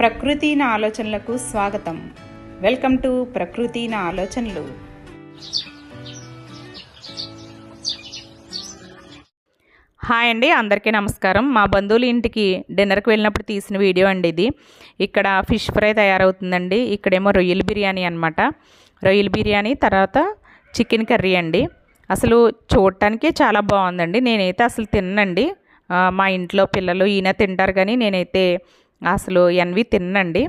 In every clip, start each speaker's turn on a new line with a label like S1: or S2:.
S1: ప్రకృతి నా ఆలోచనలకు స్వాగతం. వెల్కమ్ టు ప్రకృతి నా ఆలోచనలు. హాయ్ అండి అందరికీ నమస్కారం. మా బంధువుల ఇంటికి డిన్నర్కి వెళ్ళినప్పుడు తీసిన వీడియో అండి ఇది. ఇక్కడ ఫిష్ ఫ్రై తయారవుతుందండి. ఇక్కడేమో రొయ్యల బిర్యానీ అనమాట రొయ్యల బిర్యానీ తర్వాత చికెన్ కర్రీ అండి. అసలు చూడటానికి చాలా బాగుందండి. నేనైతే అసలు తిన్నండి. మా ఇంట్లో పిల్లలు ఈయన తింటారు కానీ నేనైతే అసలు ఎన్వి తిన్నండి.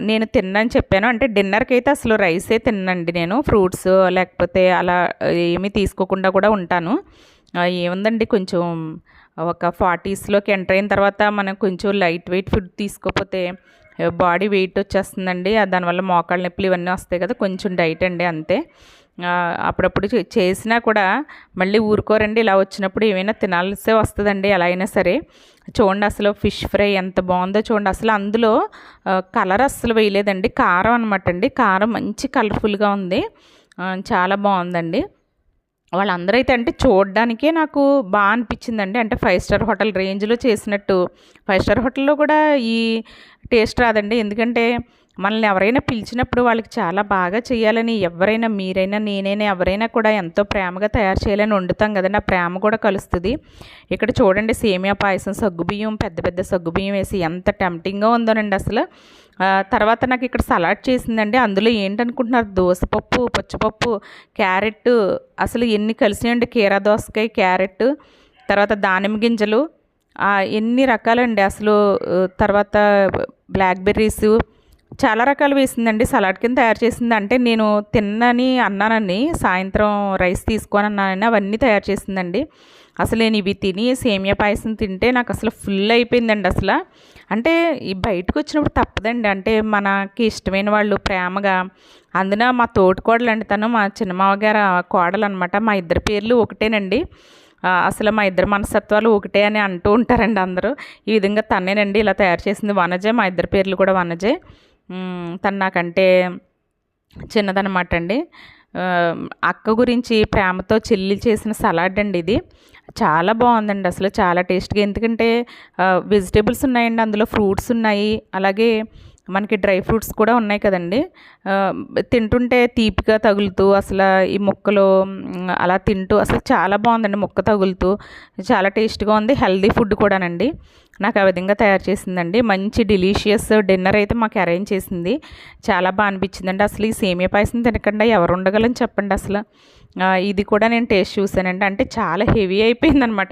S1: నేను తిన్నని చెప్పాను. అంటే డిన్నర్కి అయితే అసలు రైసే తిన్నండి నేను. ఫ్రూట్స్ లేకపోతే అలా ఏమీ తీసుకోకుండా కూడా ఉంటాను. ఏముందండి కొంచెం ఒక ఫార్టీస్లోకి ఎంటర్ అయిన తర్వాత మనం కొంచెం లైట్ వెయిట్ ఫుడ్ తీసుకోకపోతే బాడీ వెయిట్ వచ్చేస్తుందండి. ఆ, దానివల్ల మోకాళ్ళ నొప్పులు ఇవన్నీ వస్తాయి కదా కొంచెం డైట్ అండి అంతే. అప్పుడప్పుడు చే- చేసినా కూడా మళ్ళీ ఊరుకోరండి. ఇలా వచ్చినప్పుడు ఏమైనా తినాల్సే వస్తుందండి ఎలా అయినా సరే. చూడండి అసలు ఫిష్ ఫ్రై ఎంత బాగుందో చూడండి. అసలు అందులో కలర్ అస్సలు వేయలేదండి. కారం అనమాట అండి. కారం మంచి కలర్ఫుల్గా ఉంది. చాలా బాగుందండి. వాళ్ళందరూ అయితే అంటే చూడడానికే నాకు బాగా అనిపించిందండి. అంటే ఫైవ్ స్టార్ హోటల్ రేంజ్లో చేసినట్టు. ఫైవ్ స్టార్ హోటల్లో కూడా ఈ టేస్ట్ రాదండి. ఎందుకంటే మనల్ని ఎవరైనా పిలిచినప్పుడు వాళ్ళకి చాలా బాగా చేయాలని ఎవరైనా మీరైనా నేనైనా ఎవరైనా కూడా ఎంతో ప్రేమగా తయారు చేయాలని వండుతాం కదండి. ఆ ప్రేమ కూడా కలుస్తుంది. ఇక్కడ చూడండి సేమియా పాయసం సగ్గుబియ్యం పెద్ద పెద్ద సగ్గుబియ్యం వేసి ఎంత టెంప్టింగ్గా ఉందోనండి అసలు. తర్వాత నాకు ఇక్కడ సలాడ్ చేసిందండి. అందులో ఏంటనుకుంటున్నారు? దోసపప్పు పచ్చిపప్పు క్యారెట్ అసలు ఎన్ని కలిసినాయండి? కీరా దోసకాయ క్యారెట్ తర్వాత దానిమ్మ గింజలు. ఎన్ని రకాలండి అసలు? తర్వాత తర్వాత బ్లాక్బెర్రీస్ చాలా రకాలు వేసిందండి. సలాడ్ కింద తయారు చేసింది. అంటే నేను తిన్నని అన్నానని సాయంత్రం రైస్ తీసుకొని అన్నానని అవన్నీ తయారు చేసిందండి. అసలు నేను ఇవి తిని సేమియా పాయసం తింటే నాకు అసలు ఫుల్ అయిపోయిందండి అసలు. అంటే ఈ బయటకు వచ్చినప్పుడు తప్పదండి. అంటే మనకి ఇష్టమైన వాళ్ళు ప్రేమగా అందున మా తోటికోడలు అండి తను. మా చిన్నమావ గారు కోడలు అనమాట మా ఇద్దరి పేర్లు ఒకటేనండి. అసలు మా ఇద్దరు మనస్తత్వాలు ఒకటే అని అంటూ ఉంటారండి అందరూ. ఈ విధంగా తనేనండి ఇలా తయారు చేసింది వనజే. మా ఇద్దరి పేర్లు కూడా వనజే. తను నాకంటే చిన్నదనమాట అండి అక్క గురించి ప్రేమతో చెల్లి చేసిన సలాడ్ అండి ఇది. చాలా బాగుందండి అసలు చాలా టేస్ట్గా. ఎందుకంటే వెజిటేబుల్స్ ఉన్నాయండి అందులో ఫ్రూట్స్ ఉన్నాయి అలాగే మనకి డ్రై ఫ్రూట్స్ కూడా ఉన్నాయి కదండి. తింటుంటే తీపిగా తగులుతూ అసలు ఈ ముక్కలు అలా తింటూ అసలు చాలా బాగుందండి ముక్క తగులుతూ. చాలా టేస్ట్గా ఉంది హెల్దీ ఫుడ్ కూడానండి. నాకు ఆ విధంగా తయారు చేసిందండి. మంచి డిలీషియస్ డిన్నర్ అయితే మాకు అరేంజ్ చేసింది. చాలా బాగా అనిపించిందండి. అసలు ఈ సేమియా పాయసం తినకుండా ఎవరు ఉండగలని చెప్పండి అసలు. ఇది కూడా నేను టేస్ట్ చూసానండి అంటే చాలా హెవీ అయిపోయింది అనమాట